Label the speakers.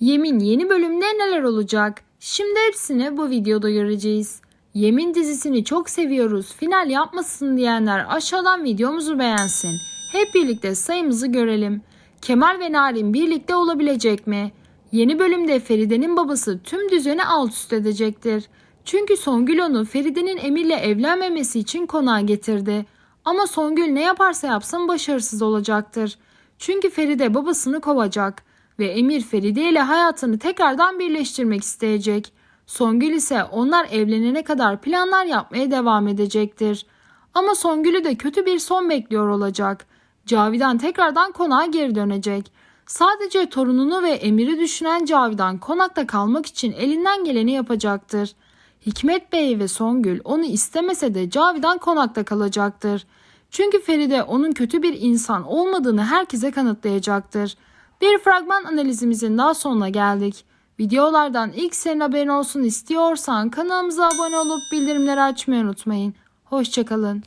Speaker 1: Yemin yeni bölümde neler olacak? Şimdi hepsini bu videoda göreceğiz. Yemin dizisini çok seviyoruz. Final yapmasın diyenler aşağıdan videomuzu beğensin. Hep birlikte sayımızı görelim. Kemal ve Narin birlikte olabilecek mi? Yeni bölümde Feride'nin babası tüm düzeni alt üst edecektir. Çünkü Songül onu Feride'nin Emir'le evlenmemesi için konağa getirdi. Ama Songül ne yaparsa yapsın başarısız olacaktır. Çünkü Feride babasını kovacak ve Emir Feride ile hayatını tekrardan birleştirmek isteyecek. Songül ise onlar evlenene kadar planlar yapmaya devam edecektir. Ama Songül'ü de kötü bir son bekliyor olacak. Cavidan tekrardan konağa geri dönecek. Sadece torununu ve Emir'i düşünen Cavidan konakta kalmak için elinden geleni yapacaktır. Hikmet Bey ve Songül onu istemese de Cavidan konakta kalacaktır. Çünkü Feride onun kötü bir insan olmadığını herkese kanıtlayacaktır. Bir fragman analizimizin daha sonuna geldik. Videolardan ilk senin haberin olsun istiyorsan kanalımıza abone olup bildirimleri açmayı unutmayın. Hoşçakalın.